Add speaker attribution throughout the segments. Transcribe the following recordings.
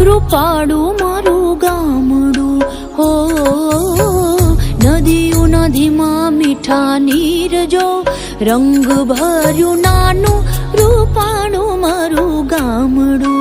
Speaker 1: રૂપાડું મારું ગામડું. હો, નદીઓ નદીમાં મીઠા નીર જો રંગ ભર્યું નાનું રૂપાણું મારું ગામડું.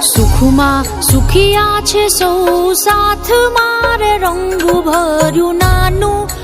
Speaker 1: સુખમાં સુખિયા છે સૌ સાથ. મારે રંગ ભર્યું નાનું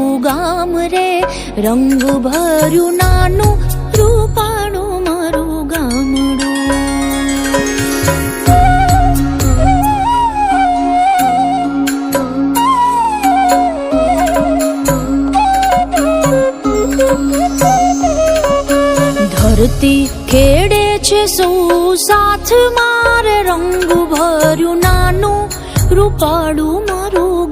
Speaker 1: રંગ ભર્યું નાનું રૂપાણું મારું ગામડું. ધરતી ખેડે છે સૌ સાથ મારે રંગ ભર્યું નાનું રૂપાડું મારું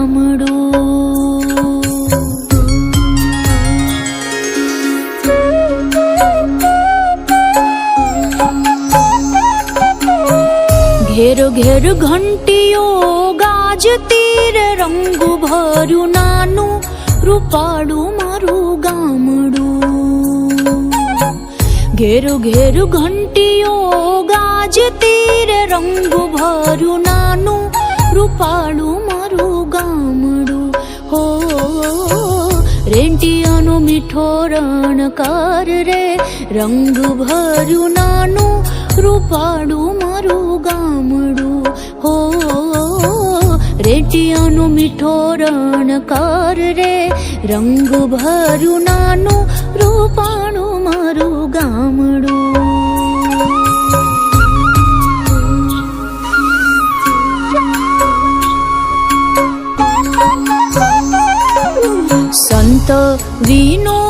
Speaker 1: ઘેર ઘેર ઘંટીઓ ગાજતી રે રંગ ભર્યું નાનું રૂપાડું મારું ગામડું. ઘેર ઘેર ઘંટીઓ ગાજતી રે રંગ ભર્યું નાનું રૂપાડું મારું ગામડું. હો, રેંટિયાનો મીઠો રણકાર રે, રંગ ભર્યું નાનું રૂપાડું મારું ગામડું, હો, રેટિયાનું મીઠો રણકાર રે, રંગ ભર્યું નાનું રૂપાણું મારું ગામડું. સંત વિનો